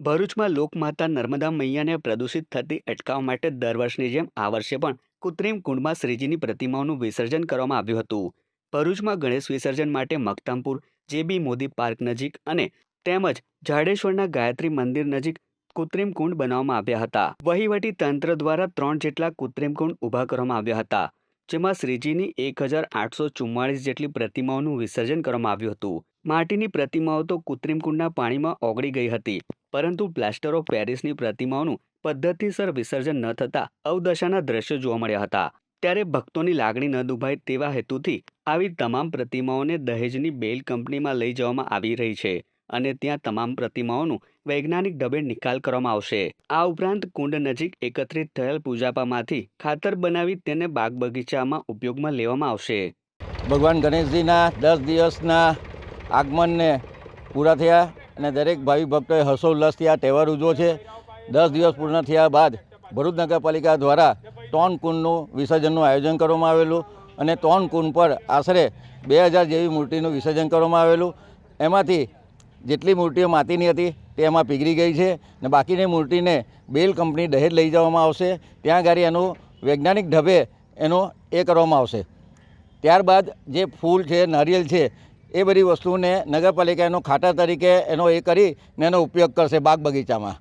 ભરૂચમાં લોકમાતા નર્મદા મૈયાને પ્રદૂષિત થતી અટકાવવા માટે દર વર્ષની જેમ આ વર્ષે પણ કૃત્રિમ કુંડમાં શ્રીજીની પ્રતિમાઓનું વિસર્જન કરવામાં આવ્યું હતું. ભરૂચમાં ગણેશ વિસર્જન માટે મક્તમપુર જેબી મોદી પાર્ક નજીક અને તેમજ જાડેશ્વરના ગાયત્રી મંદિર નજીક કૃત્રિમ કુંડ બનાવવામાં આવ્યા હતા. વહીવટી તંત્ર દ્વારા ત્રણ જેટલા કૃત્રિમ કુંડ ઊભા કરવામાં આવ્યા હતા. જેમાં શ્રીજીની એક હજાર આઠસો ચુમ્માળીસ જેટલી પ્રતિમાઓનું વિસર્જન કરવામાં આવ્યું હતું. માટીની પ્રતિમાઓ તો કૃત્રિમ કુંડના પાણીમાં ઓગળી ગઈ હતી, પરંતુ પ્લાસ્ટર ઓફ પેરિસની પ્રતિમાઓનું પદ્ધતિસર વિસર્જન ન થતાં અવદશાના દ્રશ્યો જોવા મળ્યા હતા. ત્યારે ભક્તોની લાગણી ન દુભાય તેવા હેતુથી આવી તમામ પ્રતિમાઓને દહેજની બેલ કંપનીમાં લઈ જવામાં આવી રહી છે. અને ત્યાં તમામ પ્રતિમાઓનું વૈજ્ઞાનિક ઢબે નિકાલ કરવામાં આવશે. આ ઉપરાંત કુંડ નજીક એકત્રિત થયેલ પૂજાપામાંથી ખાતર બનાવી તેને બાગ બગીચામાં ઉપયોગમાં લેવામાં આવશે. ભગવાન ગણેશજીના દસ દિવસના આગમનને પૂરા થયા અને દરેક ભાવિ ભક્તોએ હર્ષોલ્લાસથી આ તહેવાર ઉજવો છે. દસ દિવસ પૂર્ણ થયા બાદ ભરૂચ નગરપાલિકા દ્વારા ત્રણ કુંડનું વિસર્જનનું આયોજન કરવામાં આવેલું અને ત્રણ કુંડ પર આશરે બે હજાર જેવી મૂર્તિનું વિસર્જન કરવામાં આવેલું. એમાંથી જેટલી મૂર્તિઓ માટીની હતી તે એમાં પીગળી ગઈ છે ને બાકીની મૂર્તિને બેલ કંપની દહેજ લઈ જવામાં આવશે. ત્યાં આગળ એનું વૈજ્ઞાનિક ઢબે એનો એ કરવામાં આવશે. ત્યારબાદ જે ફૂલ છે, નારિયેલ છે, એ બધી વસ્તુને નગરપાલિકા એનો ખાતર તરીકે એનો એ કરી ને એનો ઉપયોગ કરશે બાગ બગીચામાં.